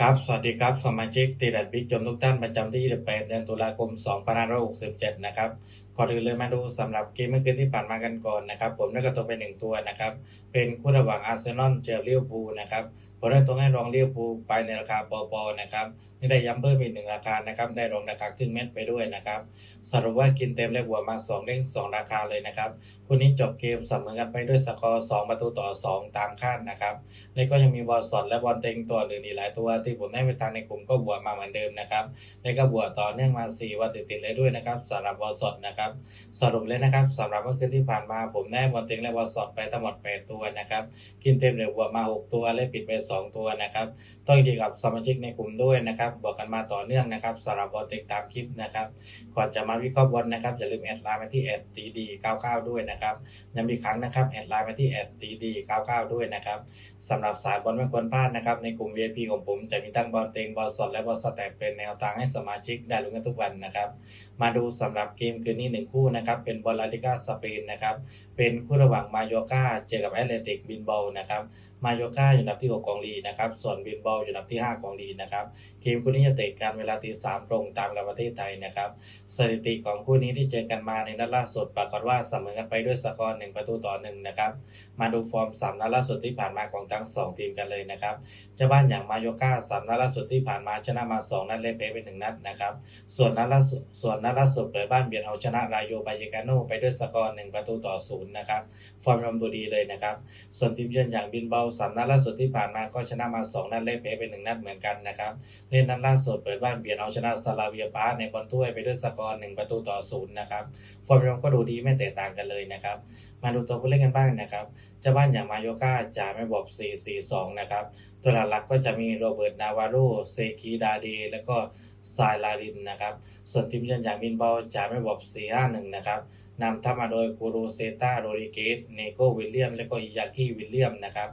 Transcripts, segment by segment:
ครับ สวัสดีครับ สมาชิกตีดัดบิ๊กจมทุกท่านประจำที่ 28 เดือนตุลาคม 2567 นะครับ ก่อนอื่นเลยมาดูสำหรับเกมเมื่อคืนที่ผ่านมากันก่อนนะครับ ผมได้กระตัวไปหนึ่งตัวนะครับ เป็นคู่ระหว่างอาร์เซนอลเจอลิเวอร์พูลนะครับผมได้ตัวให้รองลิเวอร์พูไปในราคาปอปอนะครับนี่ได้ย้ำเพิ่มอีกหนึ่งราคานะครับ ได้รองราคาครึ่งเม็ดไปด้วยนะครับ สรุปว่ากินเต็มเลยหัวมา2เด้ง2 ราคาเลยนะครับ คู่นี้จบเกมเสมอกันไปด้วยสกอร์ 2 ประตูต่อ 2 ตามคาดนะครับ แล้วก็ยังมีบอลสดและบอลเต็งตัวอื่นอีกหลายตัวที่ผมได้ไปทางในกลุ่มก็บวกมาเหมือนเดิมนะครับแล้วก็บวกต่อเนื่องมา 4 วันติดๆเลยด้วยนะครับสำหรับบอสดนะครับ สรุปเลยนะครับสำหรับเมื่อคืนที่ผ่านมาผมได้บอลเต็งและบอสดไปทั้งหมด 8 ตัวนะครับกินเต็มเหลือบวกมา 6 ตัวและปิดไป 2 ตัวนะครับต้องยินกับสมาชิกในกลุ่มด้วยนะครับบวกกันมาต่อเนื่องนะครับสำหรับบอลเต็งตามคลิปนะครับก่อนจะมาวิเคราะห์บอลนะครับอย่าลืมแอดไลน์มาที่แอดตีดี99ด้วยนะครับย้ำอีกครั้งนะครับแอดไลน์มาที่แอดตีดี99ด้วยนะครับสำหรับสายบอลไม่ควรพลาดนะครับในกลุ่ม VIP ของผมจะมีทั้งบอลเต็งบอลสดและบอลสแต็ปเป็นแนวทางให้สมาชิกได้ลุ้นกันทุกวันนะครับ มาดูสำหรับเกมคืนนี้หนึ่งคู่นะครับ เป็นบอลลาลิก้าสเปนนะครับ เป็นคู่ระหว่างมาโยกาเจอกับแอตเลติกบินบอลนะครับ มาโยกาอยู่อันดับที่ 6 ของลีนะครับ ส่วนบินบอลอยู่อันดับที่ 5 ของลีนะครับเกมคู่นี้จะเตะกันเวลาตีสามตรงตามเวลาประเทศไทยนะครับ สถิติของคู่นี้ที่เจอกันมาในนัดล่าสุดปรากฏว่าเสมอกันไปด้วยสกอร์หนึ่งประตูต่อหนึ่งนะครับ มาดูฟอร์มสามนัดล่าสุดที่ผ่านมาของทั้งสองทีมกันเลยนะครับเจ้าบ้านอย่างมาโยกาสามนัดล่าสุดที่ผ่านมาชนะมาสองนัดเล่นเป๊ะไปหนึ่งนัดนะครับ ส่วนนัดล่าสุดส่วนนัดล่าสุดเปิดบ้านเบียนเอาชนะรายโยบายกาโนไปด้วยสกอร์หนึ่งประตูต่อศูนย์นะครับ ฟอร์มรวมตัวดีเลยนะครับ ส่วนทีมเยือนอย่างบินเบาสามนัดล่าสุดที่ผ่านมาก็ชนะมาสองนัดเล่นเป๊ะไปหนึ่งนัดเหมือนกันนะครับเล่นนัดล่าสุดเปิดบ้านเบียดเอาชนะซาลาเวียปาในบอลถ้วยไปด้วยสกอร์หนึ่งประตูต่อศูนย์นะครับฟอร์มรองก็ดูดีไม่แตกต่างกันเลยนะครับมาดูตัวผู้เล่นกันบ้างนะครับเจ้าบ้านอย่างมาโยกาจ่าไม่บอก4-4-2 นะครับ ตัวหลักๆก็จะมีโรเบิร์ต นาวาโรเซกีดาเดแล้วก็ซายลารินนะครับ ส่วนทีมเยือนอย่างบินเบาจ่าไม่บอก4-5-1นะครับนำทัพมาโดยคูโรเซตาโรดิเกสเนโกวิลเลียม และก็อิยากิวิลเลียมนะครับ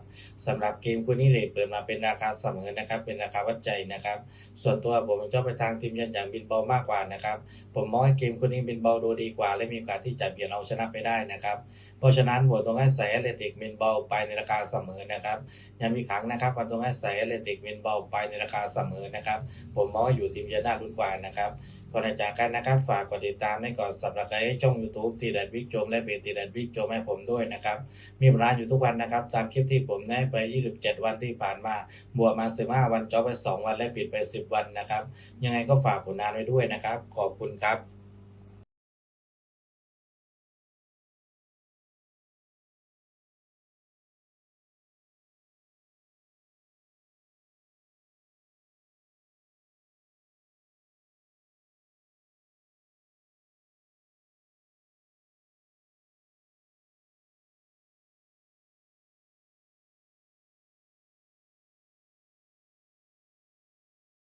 สำหรับเกมคู่นี้เลยเปิดมาเป็นราคาเสมอนะครับ เป็นราคาวัดใจนะครับ ส่วนตัวผมชอบไปทางทีมเยือนอย่างบินเบามากกว่านะครับ ผมมองให้เกมคู่นี้บินเบาดูดีกว่า และมีโอกาสที่จะเบียดเอาชนะไปได้นะครับ เพราะฉะนั้นผมต้องให้ใส่แอเลติกบินเบาไปในราคาเสมอนะครับยังมีครั้งนะครับผมต้องให้ใส่แอเลติกบินเบาไปในราคาเสมอนะครับ ผมมองว่าอยู่ทีมเยือนน่าลุ้นกว่านะครับก่อนจากกันนะครับ ฝากกดติดตามให้ก่อนสับสไครต์ให้ช่อง YouTube ตีแดดวิกโจมและเพจตีแดดวิกโจมให้ผมด้วยนะครับ มีร้านอยู่ทุกวันนะครับ ตามคลิปที่ผมได้ไป 27 วันที่ผ่านมา บวกมา 15 วันจอบไป 2 วันและปิดไป 10 วันนะครับ ยังไงก็ฝากผลงานไว้ด้วยนะครับ ขอบคุณครับ